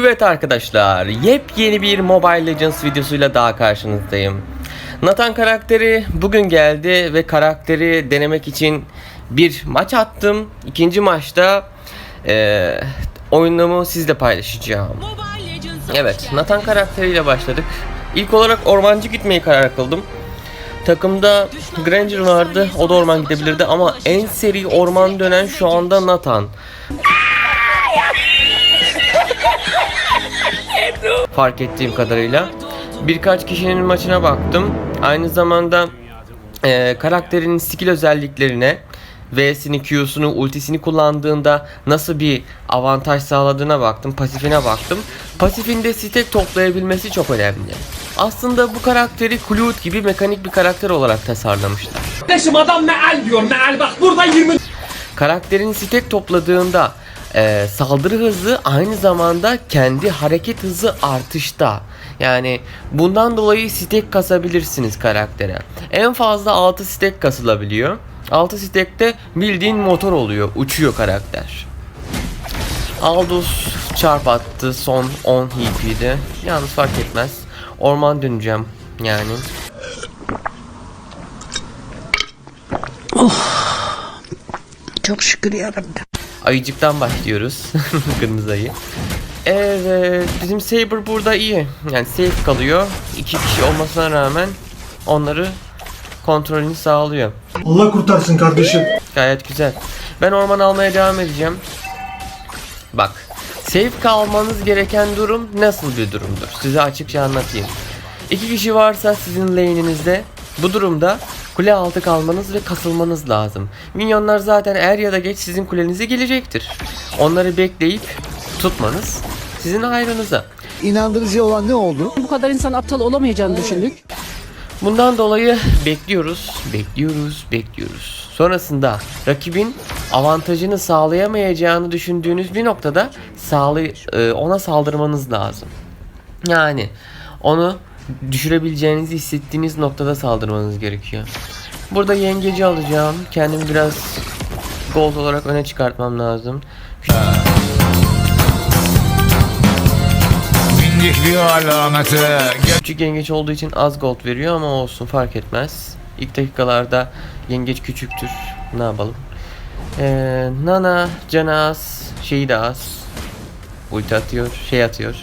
Evet arkadaşlar, yepyeni bir Mobile Legends videosuyla daha karşınızdayım. Nathan karakteri bugün geldi ve karakteri denemek için bir maç attım. İkinci maçta eee oyunumu sizle paylaşacağım. Evet, Nathan karakteriyle başladık. İlk olarak ormancı gitmeyi karar kıldım. Takımda Granger vardı, o da orman gidebilirdi ama en seri orman dönen şu anda Nathan. Fark ettiğim kadarıyla. Birkaç kişinin maçına baktım. Aynı zamanda e, karakterinin skill özelliklerine V'sini, Q'sunu, ultisini kullandığında nasıl bir avantaj sağladığına baktım. Pasifine baktım. Pasifinde stack toplayabilmesi çok önemli. Aslında bu karakteri Clued gibi mekanik bir karakter olarak tasarlamışlar. Kardeşim adam meal diyor meal bak burada 20 Karakterin stack topladığında e, saldırı hızı aynı zamanda kendi hareket hızı artışta. Yani bundan dolayı stack kasabilirsiniz karaktere. En fazla 6 stack kasılabiliyor. 6 stack'te bildiğin motor oluyor. Uçuyor karakter. Aldous çarp attı son 10 HP'de. Yalnız fark etmez. Orman döneceğim yani. Çok şükür yarabbim. Ayıcıktan başlıyoruz. Kırmızı ayı. Evet, bizim Saber burada iyi. Yani safe kalıyor. İki kişi olmasına rağmen onları kontrolünü sağlıyor. Allah kurtarsın kardeşim. Gayet güzel. Ben orman almaya devam edeceğim. Bak, safe kalmanız gereken durum nasıl bir durumdur? Size açıkça anlatayım. İki kişi varsa sizin lane'inizde bu durumda kule altı kalmanız ve kasılmanız lazım. Minyonlar zaten er ya da geç sizin kulenize gelecektir. Onları bekleyip tutmanız sizin ayrınıza. İnandırıcı olan ne oldu? Bu kadar insan aptal olamayacağını düşündük. Bundan dolayı bekliyoruz, bekliyoruz, bekliyoruz. Sonrasında rakibin avantajını sağlayamayacağını düşündüğünüz bir noktada sağlay e, ona saldırmanız lazım. Yani onu düşürebileceğinizi hissettiğiniz noktada saldırmanız gerekiyor. Burada yengeci alacağım. Kendimi biraz gold olarak öne çıkartmam lazım. Bindik bir alamete Küçük yengeç olduğu için az gold veriyor ama olsun fark etmez. İlk dakikalarda yengeç küçüktür. Ne yapalım? Ee, Nana, canı az, şeyi de az. Ulti atıyor, şey atıyor.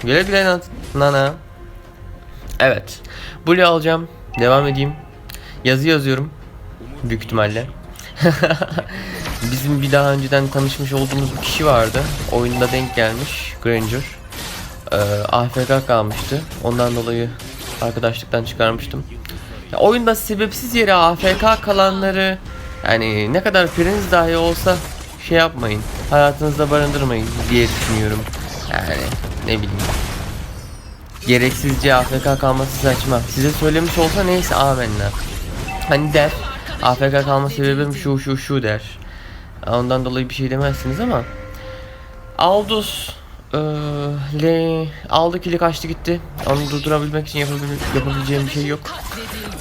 Güle güle Nan- Nana. Evet. Blue alacağım. Devam edeyim. Yazı yazıyorum. Büyük ihtimalle. Bizim bir daha önceden tanışmış olduğumuz bir kişi vardı. Oyunda denk gelmiş. Granger. Ee, AFK kalmıştı. Ondan dolayı arkadaşlıktan çıkarmıştım. Ya, oyunda sebepsiz yere AFK kalanları yani ne kadar piriniz dahi olsa şey yapmayın. Hayatınızda barındırmayın diye düşünüyorum. Yani ne bileyim. Gereksizce AFK kalması saçma. Size söylemiş olsa neyse amenna. Hani der AFK kalma sebebim şu şu şu der. Ondan dolayı bir şey demezsiniz ama Aldous eee le aldı kili kaçtı gitti. Onu durdurabilmek için yapabil- yapabileceğim bir şey yok.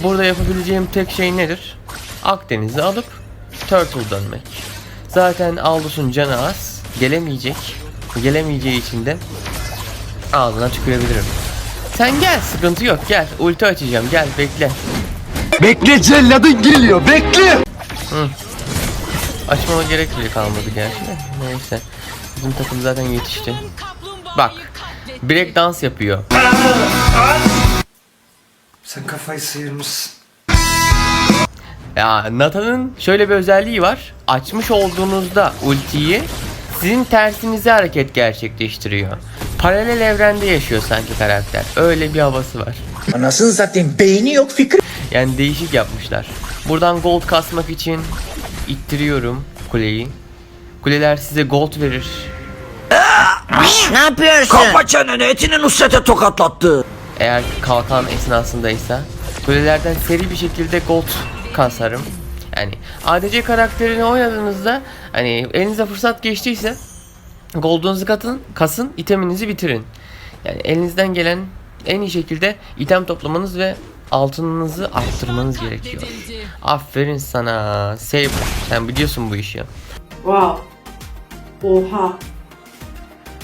Burada yapabileceğim tek şey nedir? Akdeniz'i alıp Turtle dönmek. Zaten Aldous'un canı az. Gelemeyecek. Gelemeyeceği için de ağzına tükürebilirim. Sen gel sıkıntı yok gel. Ulti açacağım gel bekle. Bekle celladın geliyor bekle Açmama gerek bile kalmadı gerçi de. Neyse. Bizim takım zaten yetişti. Bak. Break dans yapıyor. Sen kafayı sıyırmışsın. Ya Nathan'ın şöyle bir özelliği var. Açmış olduğunuzda ultiyi sizin tersinize hareket gerçekleştiriyor. Paralel evrende yaşıyor sanki karakter. Öyle bir havası var. Anasını satayım beyni yok fikri. Yani değişik yapmışlar. Buradan gold kasmak için ittiriyorum kuleyi. Kuleler size gold verir. Ne yapıyorsun? Kapa çeneni etini Nusret'e tokatlattı. Eğer kalkan esnasındaysa kulelerden seri bir şekilde gold kasarım. Yani ADC karakterini oynadığınızda hani elinize fırsat geçtiyse goldunuzu katın, kasın, iteminizi bitirin. Yani elinizden gelen en iyi şekilde item toplamanız ve altınınızı arttırmanız gerekiyor. Aferin sana. Saber. Sen biliyorsun bu işi. Wow. Oha.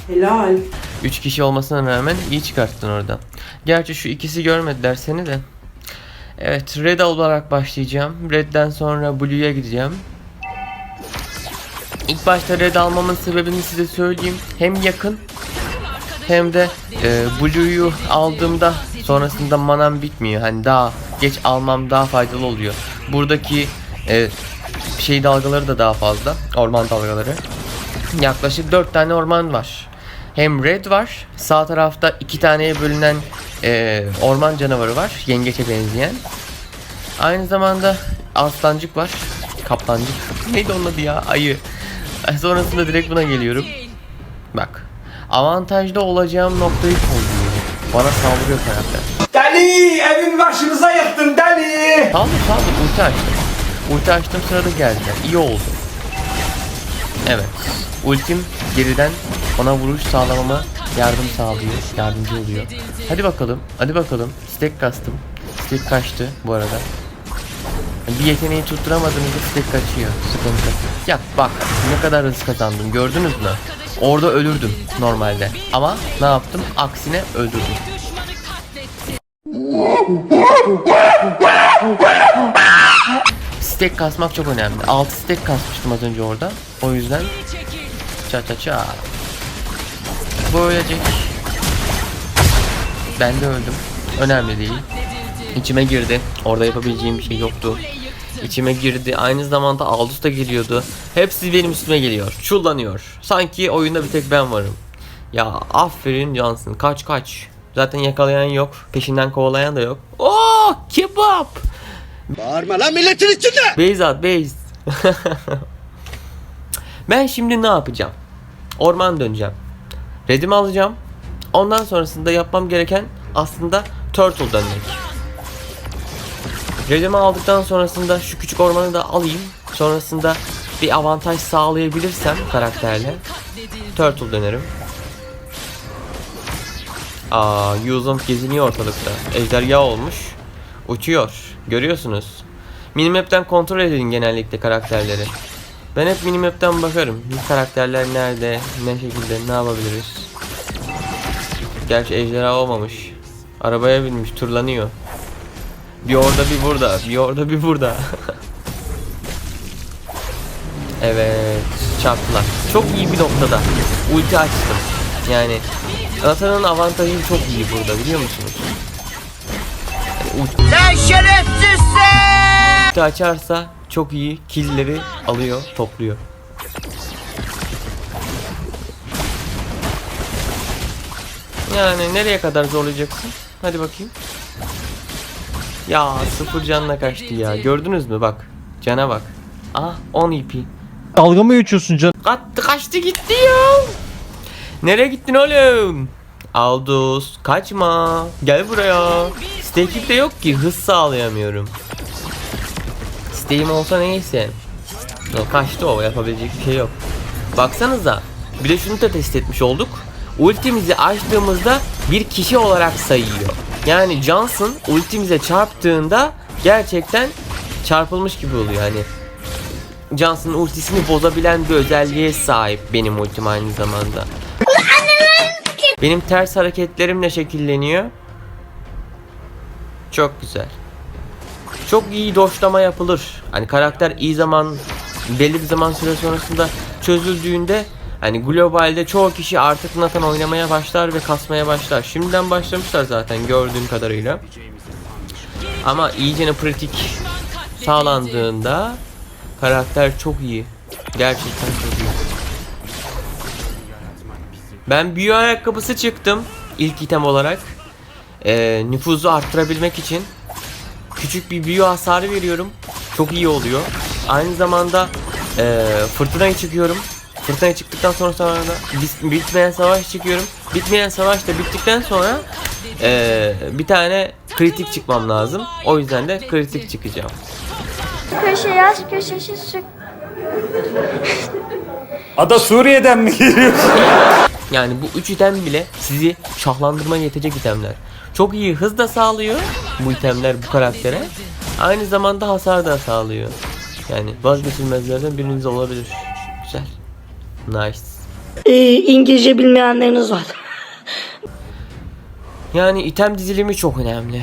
Helal. 3 kişi olmasına rağmen iyi çıkarttın orada. Gerçi şu ikisi görmediler seni de. Evet Red olarak başlayacağım. Red'den sonra Blue'ya gideceğim. İlk başta Red almamın sebebini size söyleyeyim. Hem yakın hem de e, Blue'yu aldığımda sonrasında manam bitmiyor. Hani daha geç almam daha faydalı oluyor. Buradaki e, şey dalgaları da daha fazla. Orman dalgaları. Yaklaşık 4 tane orman var. Hem red var. Sağ tarafta iki taneye bölünen e, orman canavarı var. Yengeçe benzeyen. Aynı zamanda aslancık var. Kaplancık. Neydi onun adı ya? Ayı. Sonrasında direkt buna geliyorum. Bak. Avantajda olacağım noktayı kolluyor. Bana saldırıyor karakter. Deli evin başımıza yıktın deli. Saldır saldır ulti açtım. Ulti açtım sırada geldiler. İyi oldu. Evet. Ultim geriden ona vuruş sağlamama yardım sağlıyor. Yardımcı oluyor. Hadi bakalım. Hadi bakalım. Stack kastım. Stack kaçtı bu arada. Bir yeteneği tutturamadığınızda stack kaçıyor. Sıkıntı. Ya bak ne kadar hız kazandım gördünüz mü? Orada ölürdüm normalde. Ama ne yaptım? Aksine öldürdüm. Stack kasmak çok önemli. 6 stack kasmıştım az önce orada. O yüzden ça ça ça. Böylece ben de öldüm. Önemli değil. İçime girdi. Orada yapabileceğim bir şey yoktu. İçime girdi. Aynı zamanda Aldous da geliyordu. Hepsi benim üstüme geliyor. Çullanıyor. Sanki oyunda bir tek ben varım. Ya aferin Johnson. Kaç kaç. Zaten yakalayan yok. Peşinden kovalayan da yok. Oh kebap. Bağırma lan milletin içinde. Beyz at beyz. ben şimdi ne yapacağım? Orman döneceğim. Redimi alacağım. Ondan sonrasında yapmam gereken aslında Turtle dönmek. Redimi aldıktan sonrasında şu küçük ormanı da alayım. Sonrasında bir avantaj sağlayabilirsem karakterle Turtle dönerim. Aa, Yuzum geziniyor ortalıkta. Ejderha olmuş. Uçuyor. Görüyorsunuz. Minimap'ten kontrol edin genellikle karakterleri. Ben hep minimap'ten bakarım. Bu karakterler nerede, ne şekilde, ne yapabiliriz. Gerçi ejderha olmamış. Arabaya binmiş, turlanıyor. Bir orada bir burada, bir orada bir burada. evet, çarptılar. Çok iyi bir noktada. Ulti açtım. Yani Nathan'ın avantajı çok iyi burada biliyor musunuz? Yani ulti Sen şerefsizsin. ulti açarsa çok iyi killleri alıyor, topluyor. Yani nereye kadar zorlayacaksın? Hadi bakayım. Ya sıfır canla kaçtı ya. Gördünüz mü bak. Cana bak. Ah 10 EP. Dalga mı geçiyorsun can? Kaçtı kaçtı gitti ya. Nereye gittin oğlum? Aldous kaçma. Gel buraya. Stack'im de yok ki hız sağlayamıyorum. Steam olsa neyse. Ya kaçtı o yapabilecek bir şey yok. Baksanıza. Bir de şunu da test etmiş olduk. Ultimizi açtığımızda bir kişi olarak sayıyor. Yani Johnson ultimize çarptığında gerçekten çarpılmış gibi oluyor hani. Johnson'ın ultisini bozabilen bir özelliğe sahip benim ultim aynı zamanda. Benim ters hareketlerimle şekilleniyor. Çok güzel. Çok iyi doşlama yapılır. Hani karakter iyi zaman belli bir zaman süre sonrasında çözüldüğünde hani globalde çoğu kişi artık Nathan oynamaya başlar ve kasmaya başlar. Şimdiden başlamışlar zaten gördüğüm kadarıyla. Ama iyicene pratik sağlandığında karakter çok iyi. Gerçekten çok iyi. Ben büyü ayakkabısı çıktım ilk item olarak. Ee, nüfuzu arttırabilmek için küçük bir büyü hasarı veriyorum. Çok iyi oluyor. Aynı zamanda e, fırtınaya çıkıyorum. Fırtınaya çıktıktan sonra sonra da bitmeyen savaş çıkıyorum. Bitmeyen savaş da bittikten sonra e, bir tane kritik çıkmam lazım. O yüzden de kritik çıkacağım. Köşe yaz köşesi sık. Ada Suriye'den mi geliyor? Yani bu üç item bile sizi şahlandırmaya yetecek itemler. Çok iyi hız da sağlıyor bu itemler bu karaktere. Aynı zamanda hasar da sağlıyor. Yani vazgeçilmezlerden biriniz olabilir. Nice. e, İngilizce bilmeyenleriniz var. Yani item dizilimi çok önemli.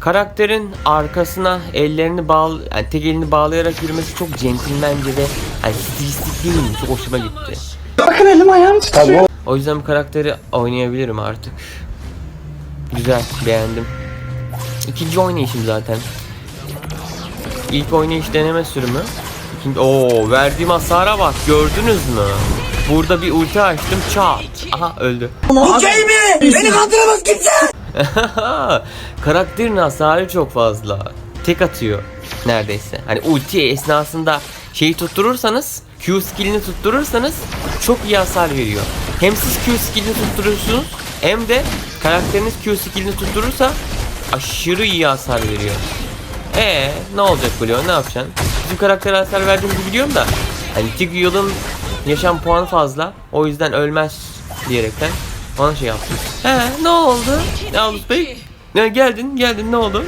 Karakterin arkasına ellerini bağlı, yani tek elini bağlayarak yürümesi çok centilmence ve yani stilistik değil mi? Çok hoşuma gitti. Bakın elim ayağım titriyor. O yüzden bu karakteri oynayabilirim artık. Güzel, beğendim. İkinci oynayışım zaten. İlk oynayış deneme sürümü. İkinci, Oo, verdiğim hasara bak, gördünüz mü? Burada bir ulti açtım, çat. Aha öldü. Okey mi? Beni kandıramaz kimse. Karakterin hasarı çok fazla. Tek atıyor neredeyse. Hani ulti esnasında şeyi tutturursanız Q skillini tutturursanız çok iyi hasar veriyor. Hem siz Q skillini tutturursunuz hem de karakteriniz Q skillini tutturursa aşırı iyi hasar veriyor. Ee ne olacak Blue ne yapacaksın? Bizim karaktere hasar verdiğimizi biliyorum da hani Tigreal'ın yaşam puanı fazla o yüzden ölmez diyerekten ona şey yaptım. He ne oldu? Yavuz Bey? Ne geldin geldin ne oldu?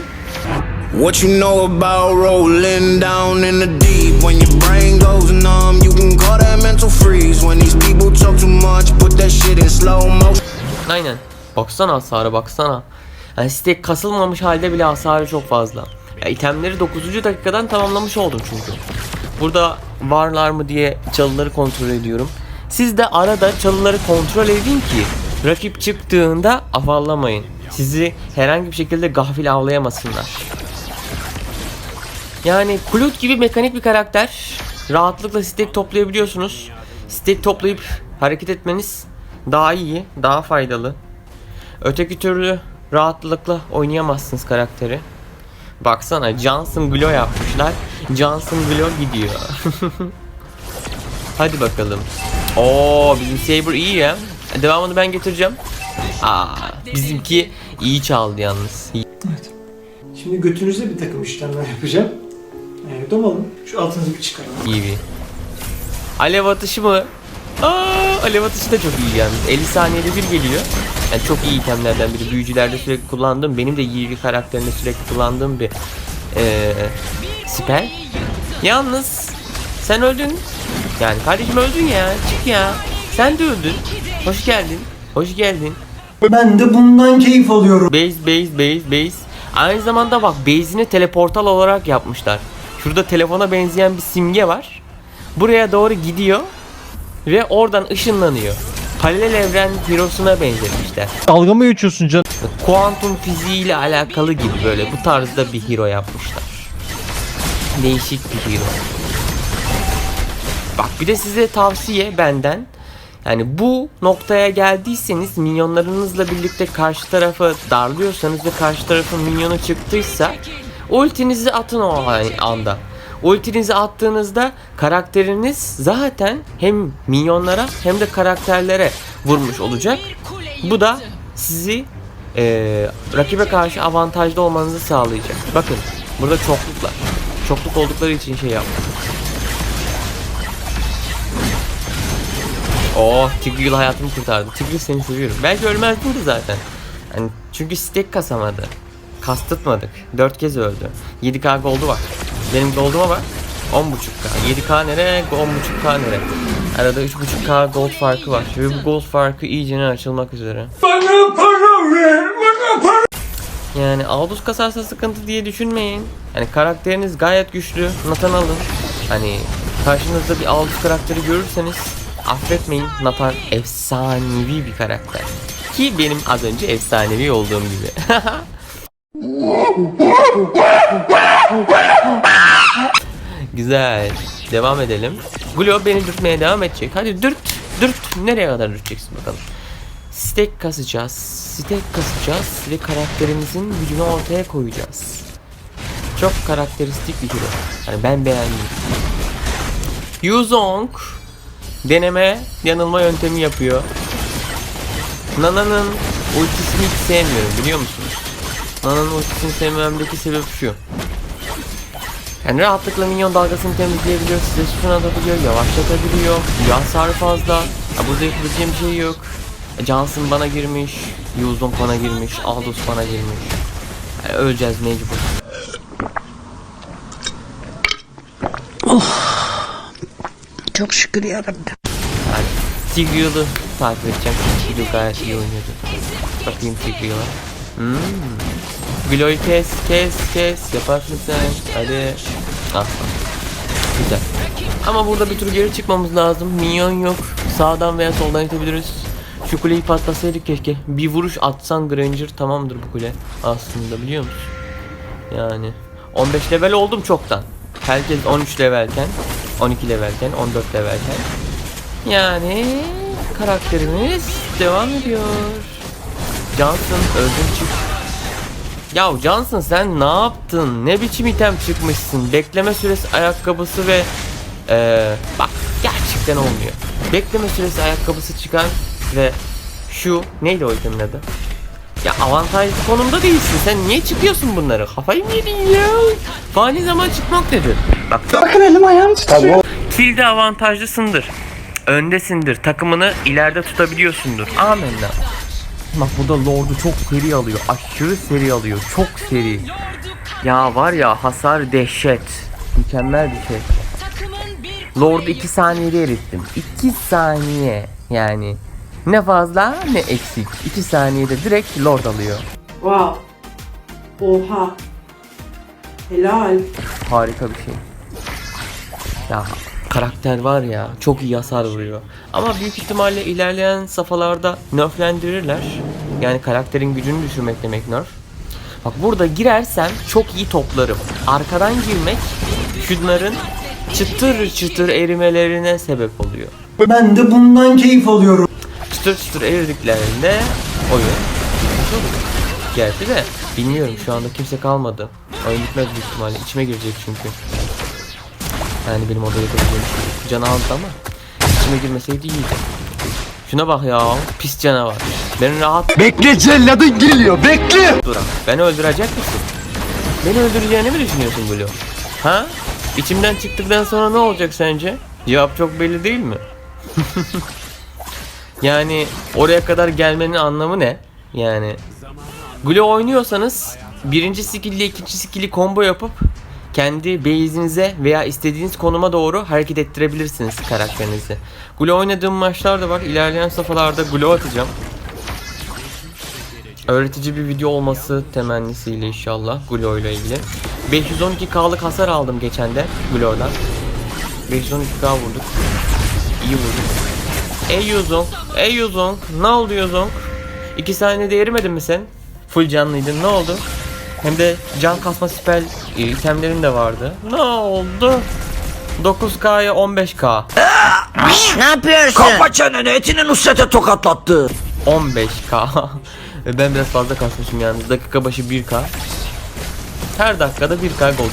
What you know about rolling down in the deep? When your brain goes numb, you can call that mental freeze. When these people talk too much, put that shit in slow motion. Aynen. Baksana hasarı baksana. Yani stack kasılmamış halde bile hasarı çok fazla. Ya itemleri 9. dakikadan tamamlamış oldum çünkü. Burada varlar mı diye çalıları kontrol ediyorum. Siz de arada çalıları kontrol edin ki rakip çıktığında afallamayın. Sizi herhangi bir şekilde gafil avlayamasınlar. Yani Klut gibi mekanik bir karakter. Rahatlıkla stack toplayabiliyorsunuz. Stack toplayıp hareket etmeniz daha iyi, daha faydalı. Öteki türlü rahatlıkla oynayamazsınız karakteri. Baksana Johnson Glow yapmışlar. Johnson Glow gidiyor. Hadi bakalım. Oo bizim Saber iyi ya. Devamını ben getireceğim. Aa bizimki iyi çaldı yalnız. Şimdi götünüzde bir takım işlemler yapacağım. Ee, domalım. Şu altınızı bir çıkaralım. İyi bir. Alev atışı mı? Aa, alev atışı da çok iyi yalnız. 50 saniyede bir geliyor. Yani çok iyi itemlerden biri. Büyücülerde sürekli kullandığım, benim de Yiğri karakterinde sürekli kullandığım bir eee spell. Yalnız sen öldün. Yani kardeşim öldün ya. Çık ya. Sen de öldün. Hoş geldin. Hoş geldin. Ben de bundan keyif alıyorum. Base, base, base, base. Aynı zamanda bak base'ini teleportal olarak yapmışlar. Şurada telefona benzeyen bir simge var. Buraya doğru gidiyor ve oradan ışınlanıyor. Paralel evren Hero'suna benzetmişler. Dalga mı geçiyorsun can? Kuantum fiziğiyle alakalı gibi böyle bu tarzda bir hero yapmışlar. Değişik bir hero. Bak bir de size tavsiye benden. Yani bu noktaya geldiyseniz minyonlarınızla birlikte karşı tarafı darlıyorsanız ve karşı tarafın minyonu çıktıysa ultinizi atın o anda. Ultinizi attığınızda karakteriniz zaten hem minyonlara hem de karakterlere vurmuş olacak. Bu da sizi eee, rakibe karşı avantajlı olmanızı sağlayacak. Bakın burada çokluklar. Çokluk oldukları için şey yaptım. Oh Tigreal hayatımı kurtardı. Tigreal seni seviyorum. Belki ölmezdin de zaten. Yani çünkü stack kasamadı. Kastırtmadık. 4 kez öldü. 7k goldu var. Benim golduma bak. 10.5k. 7k nere? 10.5k nere? Arada 3.5k gold farkı var. Ve bu gold farkı iyicene açılmak üzere. Bana para ver, bana para. Yani Aldous kasarsa sıkıntı diye düşünmeyin. Yani karakteriniz gayet güçlü. Nathan alın. Hani karşınızda bir Aldous karakteri görürseniz affetmeyin. Nathan efsanevi bir karakter. Ki benim az önce efsanevi olduğum gibi. Güzel. Devam edelim. Glo beni dürtmeye devam edecek. Hadi dürt. Dürt. Nereye kadar dürteceksin bakalım. Stack kasacağız. Stack kasacağız ve karakterimizin gücünü ortaya koyacağız. Çok karakteristik bir hero. Yani ben beğendim. Yuzong deneme yanılma yöntemi yapıyor. Nana'nın ultisini hiç sevmiyorum biliyor musunuz? Nana'nın ultisini sevmemdeki sebep şu. Yani rahatlıkla minyon dalgasını temizleyebiliyor, size sütun atabiliyor, yavaşlatabiliyor, yağ hasarı fazla. Ya burada yapabileceğim bir şey yok. Johnson bana girmiş, Yuzong bana girmiş, Aldous bana girmiş. Yani öleceğiz mecbur. Çok şükür yarabbim. Yani Tigreal'ı takip edeceğim. Tigreal gayet iyi oynuyordu. Bakayım Tigreal'a. Hmm. Glo'yu kes, kes, kes. Yaparsın sen. Hadi. Ah. Güzel. Ama burada bir tur geri çıkmamız lazım. Minyon yok. Sağdan veya soldan itebiliriz. Şu kuleyi patlasaydık keşke. Bir vuruş atsan Granger tamamdır bu kule. Aslında biliyor musun? Yani 15 level oldum çoktan. Herkes 13 levelken, 12 levelken, 14 levelken. Yani karakterimiz devam ediyor. Johnson öldün çık. Ya Johnson sen ne yaptın? Ne biçim item çıkmışsın? Bekleme süresi ayakkabısı ve eee bak gerçekten olmuyor. Bekleme süresi ayakkabısı çıkan ve şu neydi o itemin adı? Ya avantajlı konumda değilsin. Sen niye çıkıyorsun bunları? Kafayı mı yedin ya? Fani zaman çıkmak nedir? Bak Bakın elim ayağım titriyor. kilde avantajlısındır. Öndesindir. Takımını ileride tutabiliyorsundur. Amenna. Bak burada Lord'u çok seri alıyor. Aşırı seri alıyor. Çok seri. Ya var ya hasar dehşet. Mükemmel bir şey. Lord'u 2 saniyede erittim. 2 saniye. Yani ne fazla ne eksik. 2 saniyede direkt Lord alıyor. Wow. Oha. Helal. Harika bir şey. Ya karakter var ya çok iyi hasar vuruyor. Ama büyük ihtimalle ilerleyen safhalarda nerflendirirler. Yani karakterin gücünü düşürmek demek nerf. Bak burada girersem çok iyi toplarım. Arkadan girmek şunların çıtır çıtır erimelerine sebep oluyor. Ben de bundan keyif alıyorum. Çıtır çıtır eridiklerinde oyun. Gerçi de bilmiyorum şu anda kimse kalmadı. Oyun bitmez büyük ihtimalle. İçime girecek çünkü. Yani benim odaya yapabileceğim şey. Canı aldı ama içime girmeseydi iyiydi. Şuna bak ya pis canavar. Beni rahat Bekle celladın geliyor bekle. dur. Beni öldürecek misin? Beni öldüreceğini mi düşünüyorsun Blue? Ha? İçimden çıktıktan sonra ne olacak sence? Cevap çok belli değil mi? yani oraya kadar gelmenin anlamı ne? Yani Glo oynuyorsanız birinci skill ile ikinci skill'i combo yapıp kendi base'inize veya istediğiniz konuma doğru hareket ettirebilirsiniz karakterinizi. Glo oynadığım maçlar da var. İlerleyen safhalarda Glo atacağım. Öğretici bir video olması temennisiyle inşallah Glo ile ilgili. 512k'lık hasar aldım geçen de Glo'dan. 512k vurduk. İyi vurduk. Ey Yuzong, ey Yuzong, ne oldu Yuzong? İki saniyede erimedin mi sen? Full canlıydın, ne oldu? Hem de can kasma spell e, itemlerin de vardı. Ne oldu? 9k'ya 15k. Ne yapıyorsun? Kapa çeneni etini Nusret'e tokatlattı. 15k. Ve ben biraz fazla kasmışım yalnız. Dakika başı 1k. Her dakikada 1k gol.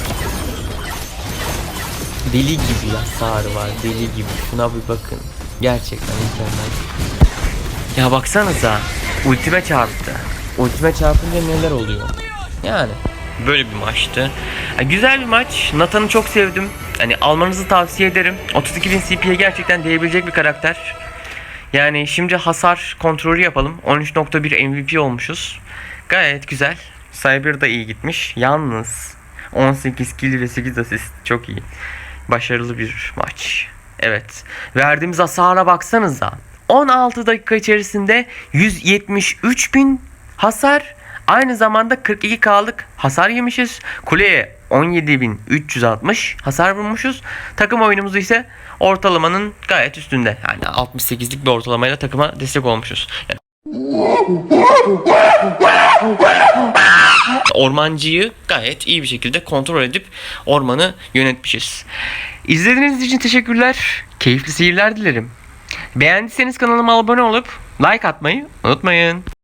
Deli gibi hasar var. Deli gibi. Şuna bir bakın. Gerçekten mükemmel. Ya baksanıza. Ultime çarptı. Ultime çarpınca neler oluyor? Yani böyle bir maçtı. Ya güzel bir maç. Nathan'ı çok sevdim. Hani almanızı tavsiye ederim. 32.000 CP'ye gerçekten değebilecek bir karakter. Yani şimdi hasar kontrolü yapalım. 13.1 MVP olmuşuz. Gayet güzel. Cyber da iyi gitmiş. Yalnız 18 kill ve 8 asist çok iyi. Başarılı bir maç. Evet. Verdiğimiz hasara baksanıza. 16 dakika içerisinde 173 bin hasar. Aynı zamanda 42K'lık hasar yemişiz. Kuleye 17.360 hasar vurmuşuz. Takım oyunumuzu ise ortalamanın gayet üstünde. Yani 68'lik bir ortalamayla takıma destek olmuşuz. Ormancıyı gayet iyi bir şekilde kontrol edip ormanı yönetmişiz. İzlediğiniz için teşekkürler. Keyifli seyirler dilerim. Beğendiyseniz kanalıma abone olup like atmayı unutmayın.